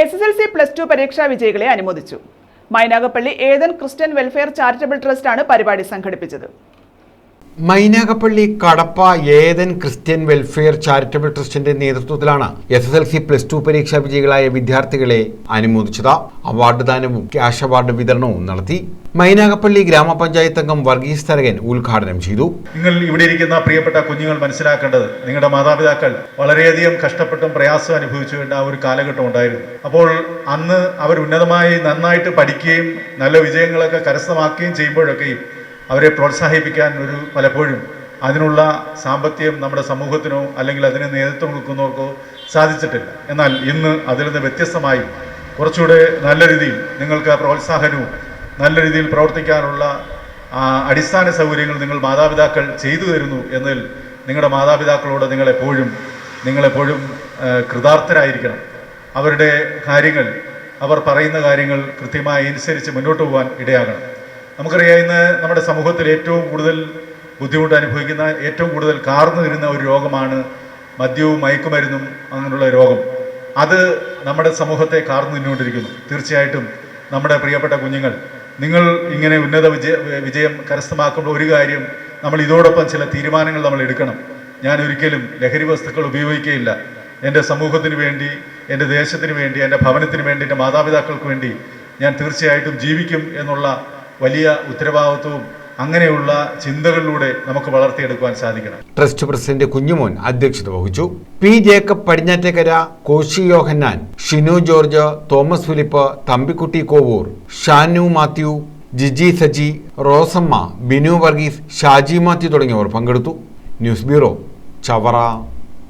S S L C plus two പരീക്ഷാ വിജയികളെ അനുമോദിച്ചു. Mynagappally Ethan Christian welfare charitable ട്രസ്റ്റാണ് പരിപാടി സംഘടിപ്പിച്ചത്. Mynagappally Kadappa Ethan Christian welfare charitable ട്രസ്റ്റിന്റെ നേതൃത്വത്തിലാണ് S S L C plus two പരീക്ഷാ വിജയികളായ വിദ്യാർത്ഥികളെ അനുമോദിച്ചത്. അവാർഡ് ദാനവും ക്യാഷ് അവാർഡ് വിതരണവും നടത്തി മൈനാഗപ്പള്ളി ഗ്രാമപഞ്ചായത്ത് അംഗം വർഗീസ് തരകൻ ഉദ്ഘാടനം ചെയ്തു. നിങ്ങൾ ഇവിടെ ഇരിക്കുന്ന പ്രിയപ്പെട്ട കുഞ്ഞുങ്ങൾ മനസ്സിലാക്കേണ്ടത് നിങ്ങളുടെ മാതാപിതാക്കൾ വളരെയധികം കഷ്ടപ്പെട്ടും പ്രയാസം അനുഭവിച്ചു വേണ്ട ആ ഒരു കാലഘട്ടം ഉണ്ടായിരുന്നു. അപ്പോൾ അന്ന് അവർ ഉന്നതമായി നന്നായിട്ട് പഠിക്കുകയും നല്ല വിജയങ്ങളൊക്കെ കരസ്ഥമാക്കുകയും ചെയ്യുമ്പോഴൊക്കെയും അവരെ പ്രോത്സാഹിപ്പിക്കാൻ ഒരു പലപ്പോഴും അതിനുള്ള സാമ്പത്തികം നമ്മുടെ സമൂഹത്തിനോ അല്ലെങ്കിൽ അതിന് നേതൃത്വം കൊടുക്കുന്നവർക്കോ സാധിച്ചിട്ടില്ല. എന്നാൽ ഇന്ന് അതിൽ നിന്ന് വ്യത്യസ്തമായി കുറച്ചുകൂടെ നല്ല രീതിയിൽ നിങ്ങൾക്ക് പ്രോത്സാഹനവും നല്ല രീതിയിൽ പ്രവർത്തിക്കാനുള്ള അടിസ്ഥാന സൗകര്യങ്ങൾ നിങ്ങൾ മാതാപിതാക്കൾ ചെയ്തു തരുന്നു എന്നതിൽ നിങ്ങളുടെ മാതാപിതാക്കളോട് നിങ്ങളെപ്പോഴും നിങ്ങളെപ്പോഴും കൃതാർത്ഥരായിരിക്കണം. അവരുടെ കാര്യങ്ങൾ അവർ പറയുന്ന കാര്യങ്ങൾ കൃത്യമായി അനുസരിച്ച് മുന്നോട്ട് പോകാൻ ഇടയാകണം. നമുക്കറിയാം ഇന്ന് നമ്മുടെ സമൂഹത്തിൽ ഏറ്റവും കൂടുതൽ ബുദ്ധിമുട്ട് അനുഭവിക്കുന്ന ഏറ്റവും കൂടുതൽ കാർന്നു വരുന്ന ഒരു രോഗമാണ് മദ്യവും മയക്കുമരുന്നും അങ്ങനെയുള്ള രോഗം. അത് നമ്മുടെ സമൂഹത്തെ കാർന്നു നിന്നുകൊണ്ടിരിക്കുന്നു. തീർച്ചയായിട്ടും നമ്മുടെ പ്രിയപ്പെട്ട കുഞ്ഞുങ്ങൾ നിങ്ങൾ ഇങ്ങനെ ഉന്നത വിജയ വിജയം കരസ്ഥമാക്കുമ്പോൾ ഒരു കാര്യം നമ്മൾ ഇതോടൊപ്പം ചില തീരുമാനങ്ങൾ നമ്മൾ എടുക്കണം. ഞാൻ ഒരിക്കലും ലഹരി വസ്തുക്കൾ ഉപയോഗിക്കുകയില്ല. എന്റെ സമൂഹത്തിന് വേണ്ടി എന്റെ ദേശത്തിന് വേണ്ടി എന്റെ ഭവനത്തിന് വേണ്ടി എന്റെ മാതാപിതാക്കൾക്ക് വേണ്ടി ഞാൻ തീർച്ചയായിട്ടും ജീവിക്കും എന്നുള്ള വലിയ ഉത്തരവാദിത്വവും അങ്ങനെയുള്ള ചിന്തകളിലൂടെ നമുക്ക് വളർത്തിയെടുക്കുവാൻ സാധിക്കണം. ട്രസ്റ്റ് പ്രസിഡന്റ് കുഞ്ഞുമോൻ അധ്യക്ഷത വഹിച്ചു. P Jacob Padinjattekkara Koshy Yohannan Shinu George Thomas Philip Thampikutty Kovoor Shanu Mathew Jiji Saji Rosamma Binu Varghese Shaji Mathew തുടങ്ങിയവർ പങ്കെടുത്തു. News bureau Chavara.